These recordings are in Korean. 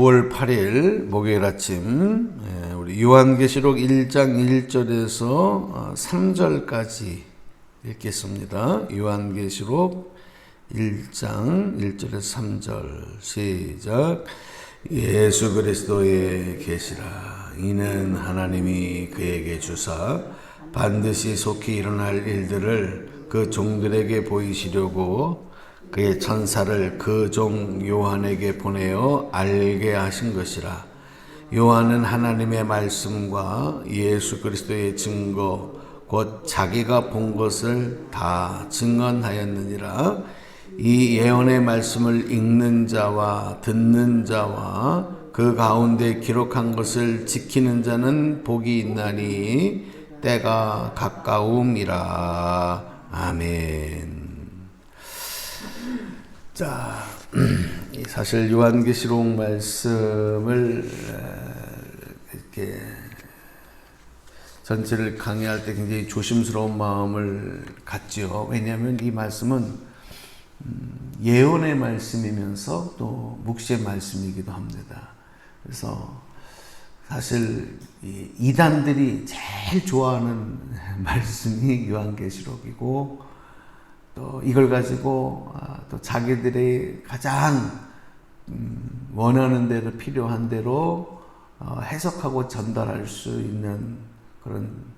9월 8일 목요일 아침 예, 우리 요한계시록 1장 1절에서 3절까지 읽겠습니다. 요한계시록 1장 1절에서 3절. 시작. 예수 그리스도의 계시라. 이는 하나님이 그에게 주사 반드시 속히 일어날 일들을 그 종들에게 보이시려고 그의 천사를 그 종 요한에게 보내어 알게 하신 것이라. 요한은 하나님의 말씀과 예수 그리스도의 증거, 곧 자기가 본 것을 다 증언하였느니라. 이 예언의 말씀을 읽는 자와 듣는 자와 그 가운데 기록한 것을 지키는 자는 복이 있나니 때가 가까움이라. 아멘. 자, 사실 요한계시록 말씀을 이렇게 전체를 강의할 때 굉장히 조심스러운 마음을 갖지요. 왜냐하면 이 말씀은 음, 예언의 말씀이면서 또 묵시의 말씀이기도 합니다. 그래서 사실 이단들이 제일 좋아하는 말씀이 요한계시록이고 또 이걸 가지고 아, 또 자기들이 가장 음, 원하는 대로 필요한 대로 어, 해석하고 전달할 수 있는 그런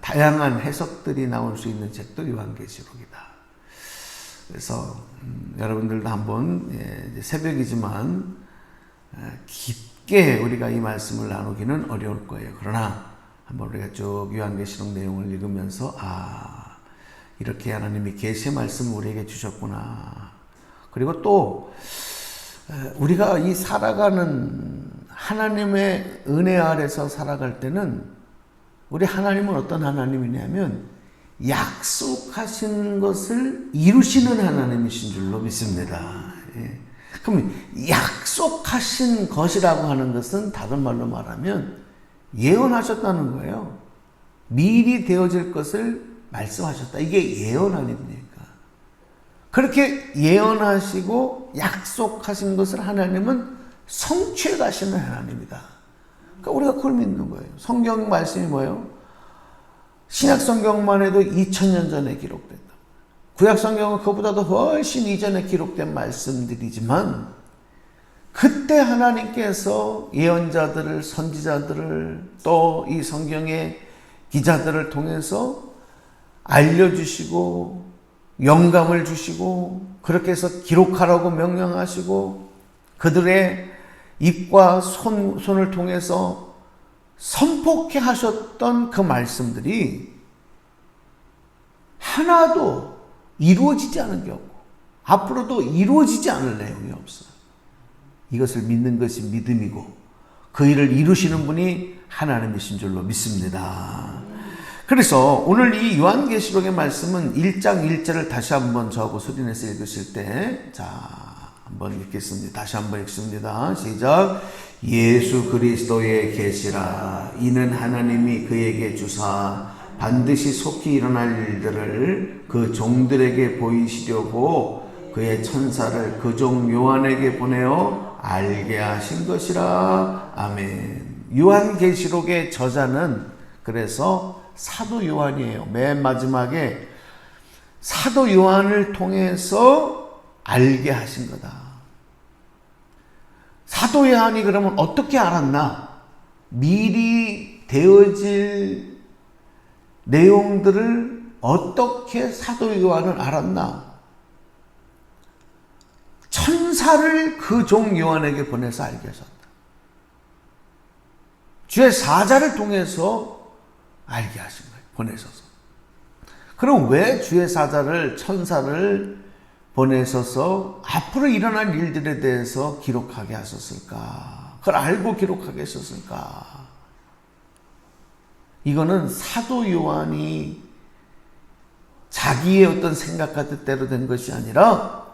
다양한 해석들이 나올 수 있는 책도 요한계시록이다. 그래서 음, 여러분들도 한번 예, 새벽이지만 깊게 우리가 이 말씀을 나누기는 어려울 거예요. 그러나 한번 우리가 쭉 요한계시록 내용을 읽으면서 아 이렇게 하나님이 계시의 말씀 우리에게 주셨구나. 그리고 또 우리가 이 살아가는 하나님의 은혜 아래서 살아갈 때는 우리 하나님은 어떤 하나님이냐면 약속하신 것을 이루시는 하나님이신 줄로 믿습니다. 예. 그럼 약속하신 것이라고 하는 것은 다른 말로 말하면 예언하셨다는 거예요. 미리 되어질 것을 말씀하셨다. 이게 예언 아닙니까? 그렇게 예언하시고 약속하신 것을 하나님은 성취해 가시는 하나님이다. 그러니까 우리가 그걸 믿는 거예요. 성경 말씀이 뭐예요? 신약 성경만 해도 2000년 전에 기록됐다. 구약 성경은 그보다도 훨씬 이전에 기록된 말씀들이지만 그때 하나님께서 예언자들을 선지자들을 또 이 성경의 기자들을 통해서 알려주시고 영감을 주시고 그렇게 해서 기록하라고 명령하시고 그들의 입과 손, 손을 통해서 선포케 하셨던 그 말씀들이 하나도 이루어지지 않은 게 없고 앞으로도 이루어지지 않을 내용이 없어요. 이것을 믿는 것이 믿음이고 그 일을 이루시는 분이 하나님이신 줄로 믿습니다. 그래서 오늘 이 요한계시록의 말씀은 1장 1절을 다시 한번 저하고 소리내서 읽으실 때, 자, 한번 읽겠습니다. 다시 한번 읽습니다. 시작. 예수 그리스도의 계시라. 이는 하나님이 그에게 주사 반드시 속히 일어날 일들을 그 종들에게 보이시려고 그의 천사를 그 종 요한에게 보내어 알게 하신 것이라. 아멘. 요한계시록의 저자는 그래서 사도 요한이에요. 맨 마지막에 사도 요한을 통해서 알게 하신 거다. 사도 요한이 그러면 어떻게 알았나? 미리 되어질 내용들을 어떻게 사도 요한을 알았나? 천사를 그 종 요한에게 보내서 알게 하셨다. 주의 사자를 통해서 알게 하신 거예요. 보내셔서. 그럼 왜 주의 사자를, 천사를 보내셔서 앞으로 일어날 일들에 대해서 기록하게 하셨을까? 그걸 알고 기록하게 하셨을까? 이거는 사도 요한이 자기의 어떤 생각과 뜻대로 된 것이 아니라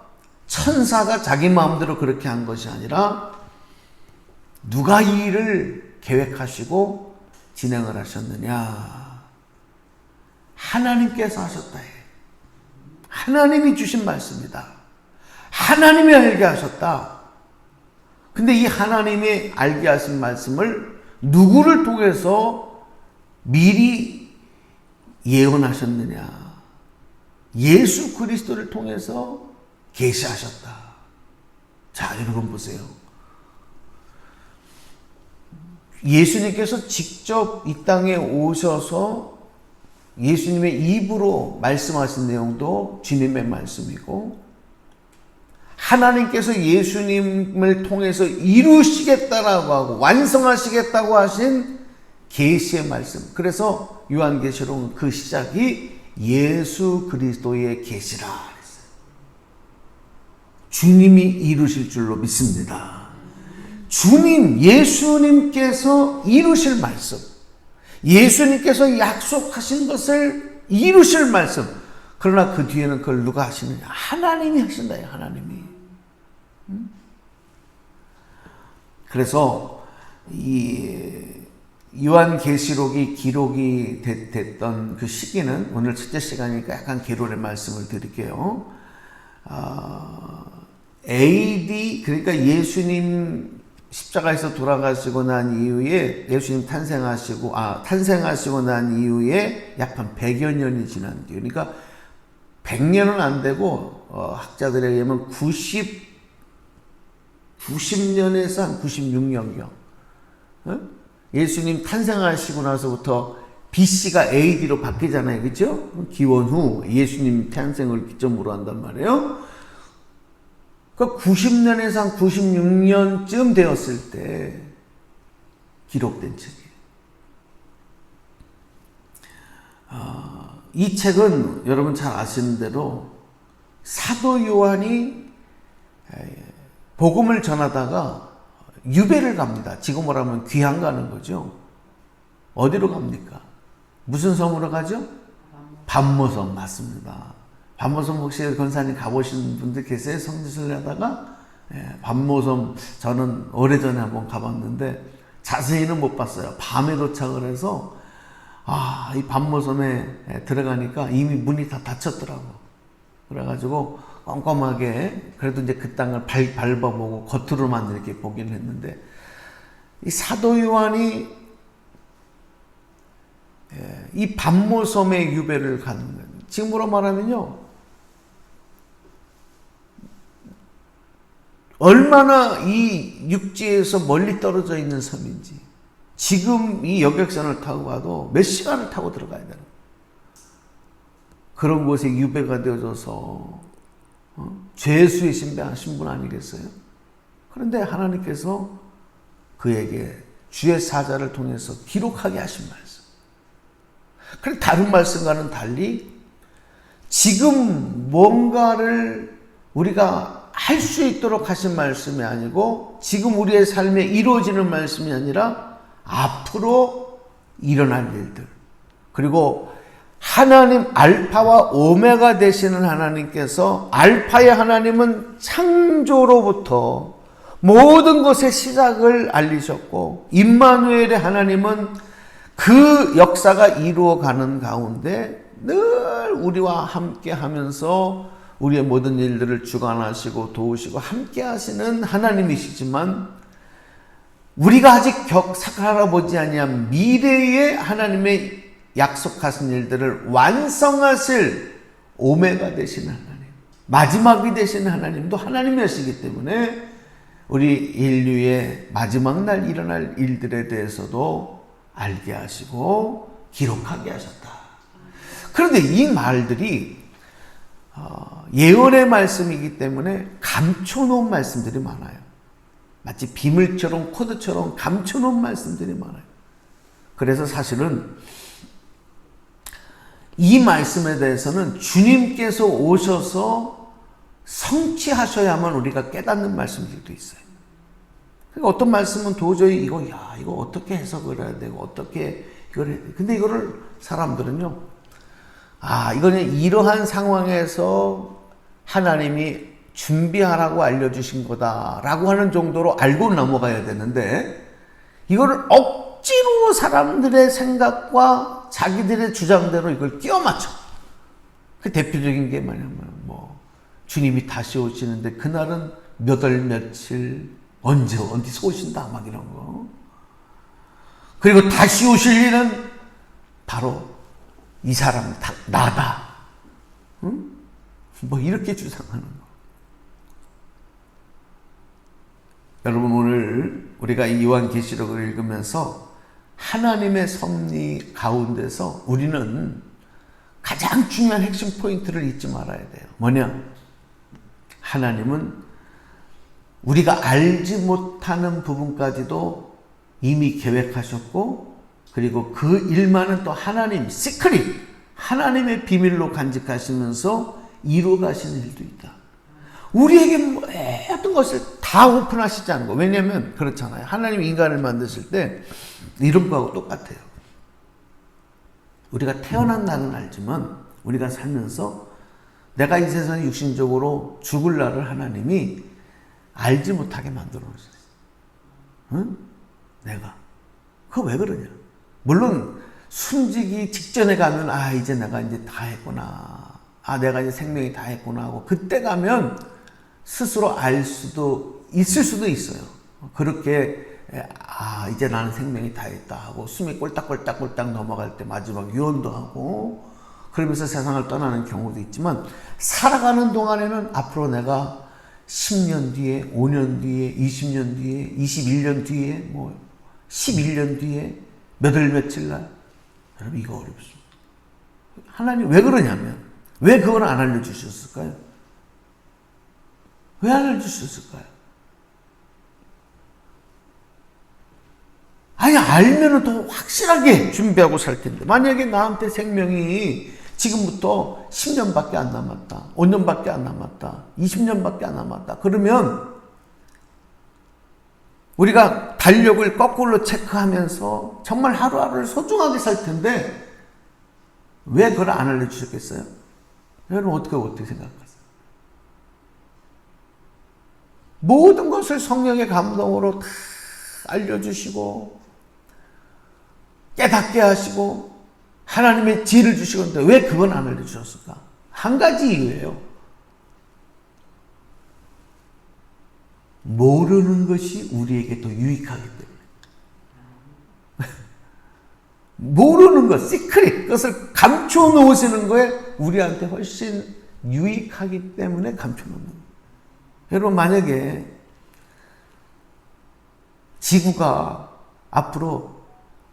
천사가 자기 마음대로 그렇게 한 것이 아니라 누가 이 일을 계획하시고 진행을 하셨느냐? 하나님께서 하셨다. 하나님이 주신 말씀이다. 하나님이 알게 하셨다. 근데 이 하나님이 알게 하신 말씀을 누구를 통해서 미리 예언하셨느냐? 예수 그리스도를 통해서 계시하셨다. 자, 여러분 보세요. 예수님께서 직접 이 땅에 오셔서 예수님의 입으로 말씀하신 내용도 주님의 말씀이고 하나님께서 예수님을 통해서 이루시겠다라고 하고 완성하시겠다고 하신 계시의 말씀. 그래서 요한계시록은 그 시작이 예수 그리스도의 계시라. 주님이 이루실 줄로 믿습니다. 주님, 예수님께서 이루실 말씀, 예수님께서 약속하신 것을 이루실 말씀. 그러나 그 뒤에는 그걸 누가 하시느냐? 하나님이 하신다, 하나님이. 그래서 이 요한계시록이 기록이 됐, 던 그 시기는 오늘 첫째 시간이니까 약간 개론의 말씀을 드릴게요. 어, AD 그러니까 예수님 십자가에서 돌아가시고 난 이후에 예수님 탄생하시고 아 탄생하시고 난 이후에 약 한 100여 년이 지난 뒤 그러니까 100년은 안 되고 어, 학자들에 의하면 90 90년에서 한 96년경 어? 예수님 탄생하시고 나서부터 BC가 AD로 바뀌잖아요. 그죠? 기원 후 예수님 탄생을 기점으로 한단 말이에요. 그 90년에서 한 96년쯤 되었을 때 기록된 책이에요. 어, 이 책은 여러분 잘 아시는 대로 사도 요한이 복음을 전하다가 유배를 갑니다. 지금으로 하면 귀향 가는 거죠. 어디로 갑니까? 무슨 섬으로 가죠? 반모섬 맞습니다. 반모섬 혹시 권사님 가보신 분들 계세요? 성지순례 하다가 예, 반모섬 저는 오래전에 한번 가봤는데 자세히는 못 봤어요. 밤에 도착을 해서 아, 이 반모섬에 들어가니까 이미 문이 다 닫혔더라고. 그래가지고 꼼꼼하게 그래도 이제 그 땅을 발, 밟아보고 겉으로만 이렇게 보긴 했는데 이 사도 요한이 예, 이 반모섬의 유배를 가는 거예요. 지금으로 말하면요. 얼마나 이 육지에서 멀리 떨어져 있는 섬인지 지금 이 여객선을 타고 가도 몇 시간을 타고 들어가야 되는 그런 곳에 유배가 되어져서 어? 죄수의 신배하신 분 아니겠어요? 그런데 하나님께서 그에게 주의 사자를 통해서 기록하게 하신 말씀. 그래 다른 말씀과는 달리 지금 뭔가를 우리가 할 수 있도록 하신 말씀이 아니고 지금 우리의 삶에 이루어지는 말씀이 아니라 앞으로 일어날 일들. 그리고 하나님 알파와 오메가 되시는 하나님께서 알파의 하나님은 창조로부터 모든 것의 시작을 알리셨고 임마누엘의 하나님은 그 역사가 이루어가는 가운데 늘 우리와 함께 하면서 우리의 모든 일들을 주관하시고 도우시고 함께 하시는 하나님이시지만 우리가 아직 격 살아보지 아니한 미래의 하나님의 약속하신 일들을 완성하실 오메가 되신 하나님, 마지막이 되신 하나님도 하나님이시기 때문에 우리 인류의 마지막 날 일어날 일들에 대해서도 알게 하시고 기록하게 하셨다. 그런데 이 말들이 어, 예언의 말씀이기 때문에 감춰놓은 말씀들이 많아요. 마치 비물처럼 코드처럼 감춰놓은 말씀들이 많아요. 그래서 사실은 이 말씀에 대해서는 주님께서 오셔서 성취하셔야만 우리가 깨닫는 말씀들도 있어요. 그러니까 어떤 말씀은 도저히 이거 야 이거 어떻게 해석을 해야 되고 어떻게 이걸 해. 근데 이거를 사람들은요 아 이거는 이러한 상황에서 하나님이 준비하라고 알려주신 거다라고 하는 정도로 알고 넘어가야 되는데 이거를 억지로 사람들의 생각과 자기들의 주장대로 이걸 끼워 맞춰. 그 대표적인 게 뭐냐면 뭐 주님이 다시 오시는데 그날은 몇 월 며칠 언제 어디서 오신다 막 이런 거. 그리고 다시 오실 일은 바로 이 사람 다, 나다. 응? 뭐 이렇게 주장하는 거. 여러분 오늘 우리가 이 요한계시록을 읽으면서 하나님의 섭리 가운데서 우리는 가장 중요한 핵심 포인트를 잊지 말아야 돼요. 뭐냐? 하나님은 우리가 알지 못하는 부분까지도 이미 계획하셨고, 그리고 그 일만은 또 하나님, 시크릿, 하나님의 비밀로 간직하시면서 이루어 가시는 일도 있다. 우리에게 모든 것을 다 오픈하시지 않은 거. 왜냐하면 그렇잖아요. 하나님 인간을 만드실 때 이런 거하고 똑같아요. 우리가 태어난 날은 알지만 우리가 살면서 내가 이 세상에 육신적으로 죽을 날을 하나님이 알지 못하게 만들어 놓으셨어. 응? 내가. 그거 왜 그러냐? 물론 숨지기 직전에 가면 아 이제 내가 이제 다 했구나. 아 내가 이제 생명이 다 했구나 하고 그때 가면 스스로 알 수도 있을 수도 있어요. 그렇게 아 이제 나는 생명이 다 했다 하고 숨이 꼴딱꼴딱꼴딱 넘어갈 때 마지막 유언도 하고 그러면서 세상을 떠나는 경우도 있지만 살아가는 동안에는 앞으로 내가 10년 뒤에 5년 뒤에 20년 뒤에 21년 뒤에 뭐 11년 뒤에 몇 월 며칠 날 여러분 이거 어렵습니다. 하나님 왜 그러냐면 왜 그걸 안 알려주셨을까요? 왜안 알려주셨을까요? 아니 알면은 더 확실하게 준비하고 살 텐데 만약에 나한테 생명이 지금부터 10년밖에 안 남았다 5년밖에 안 남았다 20년밖에 안 남았다 그러면 우리가 달력을 거꾸로 체크하면서 정말 하루하루를 소중하게 살 텐데 왜 그걸 안 알려주셨겠어요? 여러분 어떻게 어떻게 생각하세요? 모든 것을 성령의 감동으로 다 알려주시고 깨닫게 하시고 하나님의 지혜를 주시는데 왜 그건 안 알려주셨을까? 한 가지 이유예요. 모르는 것이 우리에게 더 유익하기 때문에. 모르는 것, 시크릿, 그것을 감춰 놓으시는 거에 우리한테 훨씬 유익하기 때문에 감춰 놓는 거예요. 여러분, 만약에 지구가 앞으로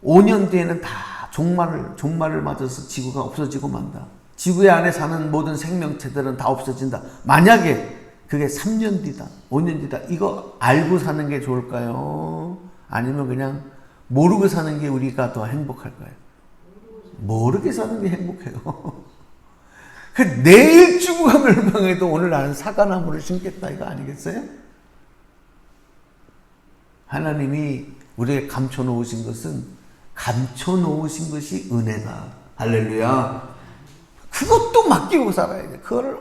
5년 뒤에는 다 종말을, 종말을 맞아서 지구가 없어지고 만다. 지구 안에 사는 모든 생명체들은 다 없어진다. 만약에 그게 3년 뒤다, 5년 뒤다. 이거 알고 사는 게 좋을까요? 아니면 그냥 모르고 사는 게 우리가 더 행복할까요? 모르게 사는 게 행복해요. 그 내일 죽어가 멸망해도 오늘 나는 사과나무를 심겠다 이거 아니겠어요? 하나님이 우리에게 감춰 놓으신 것은 감춰 놓으신 것이 은혜다. 할렐루야. 그것도 맡기고 살아야 돼. 그거를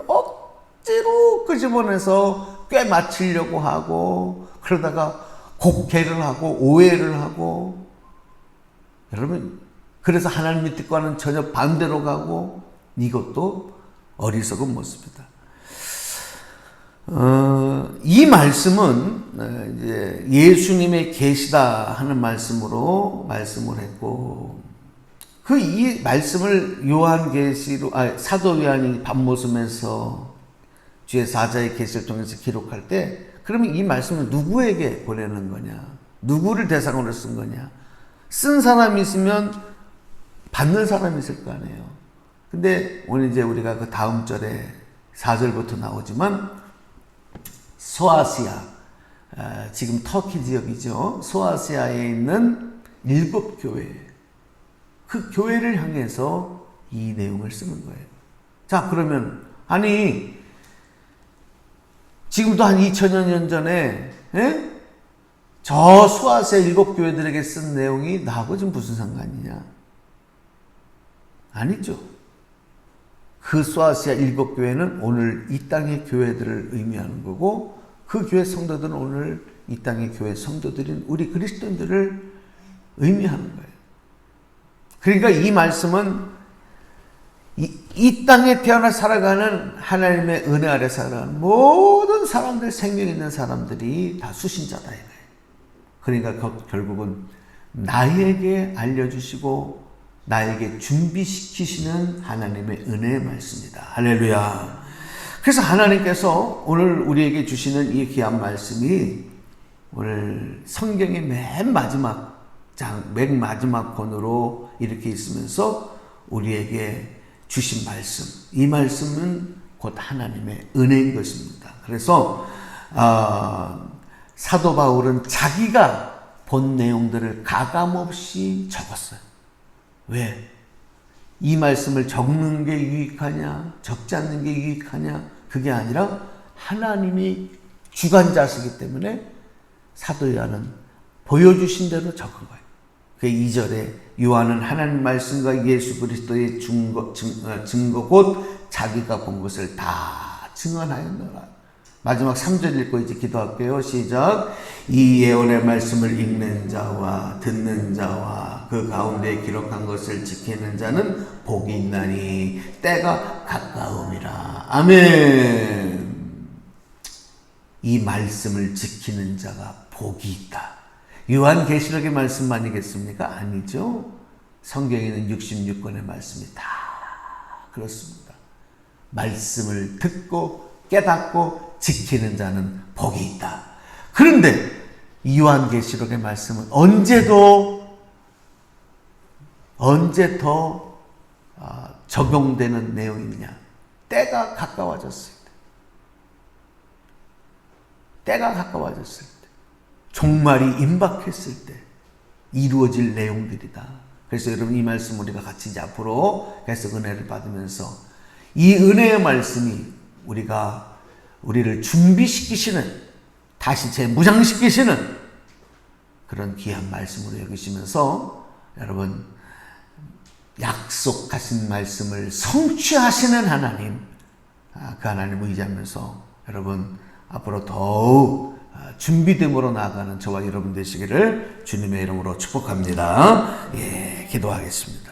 억지로 끄집어내서 꽤 맞추려고 하고 그러다가 곡해를 하고 오해를 하고 여러분 그래서 하나님의 뜻과는 전혀 반대로 가고 이것도 어리석은 모습이다. 어, 이 말씀은 어, 이제 예수님의 계시다 하는 말씀으로 말씀을 했고 그 이 말씀을 요한계시로 아, 사도 요한이 밤모섬에서 주의 사자의 계시를 통해서 기록할 때 그러면 이 말씀을 누구에게 보내는 거냐? 누구를 대상으로 쓴 거냐? 쓴 사람이 있으면 받는 사람이 있을 거 아니에요. 근데 오늘 이제 우리가 그 다음 절에 4절부터 나오지만 소아시아, 지금 터키 지역이죠. 소아시아에 있는 일곱 교회, 그 교회를 향해서 이 내용을 쓰는 거예요. 자, 그러면, 아니, 지금도 한 2000여 년 전에, 에? 저 소아시아 일곱 교회들에게 쓴 내용이 나하고 좀 무슨 상관이냐? 아니죠. 그 소아시아 일곱 교회는 오늘 이 땅의 교회들을 의미하는 거고 그 교회 성도들은 오늘 이 땅의 교회 성도들인 우리 그리스도인들을 의미하는 거예요. 그러니까 이 말씀은 이, 이 땅에 태어나 살아가는 하나님의 은혜 아래 살아가는 모든 사람들, 생명 있는 사람들이 다 수신자다. 그러니까 거- 결국은 나에게 알려주시고 나에게 준비시키시는 하나님의 은혜의 말씀이다. 할렐루야. 그래서 하나님께서 오늘 우리에게 주시는 이 귀한 말씀이 오늘 성경의 맨 마지막 장, 맨 마지막 권으로 이렇게 있으면서 우리에게 주신 말씀. 이 말씀은 곧 하나님의 은혜인 것입니다. 그래서 아, 사도 바울은 자기가 본 내용들을 가감없이 적었어요. 왜? 이 말씀을 적는 게 유익하냐, 적지 않는 게 유익하냐, 그게 아니라 하나님이 주관자시기 때문에 사도 요한은 보여주신 대로 적은 거예요. 그 2절에 요한은 하나님 말씀과 예수 그리스도의 증거, 증, 어, 증거 곧 자기가 본 것을 다 증언하였노라. 마지막 3절 읽고 이제 기도할게요. 시작. 이 예언의 말씀을 읽는 자와 듣는 자와 그 가운데 기록한 것을 지키는 자는 복이 있나니 때가 가까움이라. 아멘. 이 말씀을 지키는 자가 복이 있다. 요한계시록의 말씀 아니겠습니까? 아니죠. 성경에는 66권의 말씀이 다 그렇습니다. 말씀을 듣고 깨닫고 지키는 자는 복이 있다. 그런데 이 요한계시록의 말씀은 언제도 언제 더 아, 적용되는 내용이냐? 때가 가까워졌을 때. 때가 가까워졌을 때. 종말이 임박했을 때 이루어질 내용들이다. 그래서 여러분 이 말씀 우리가 같이 이제 앞으로 계속 은혜를 받으면서 이 은혜의 말씀이 우리가 우리를 준비시키시는 다시 재무장시키시는 그런 귀한 말씀으로 여기시면서 여러분 약속하신 말씀을 성취하시는 하나님 아, 그 하나님 의지하면서 여러분 앞으로 더욱 아, 준비됨으로 나아가는 저와 여러분 되시기를 주님의 이름으로 축복합니다. 예, 기도하겠습니다.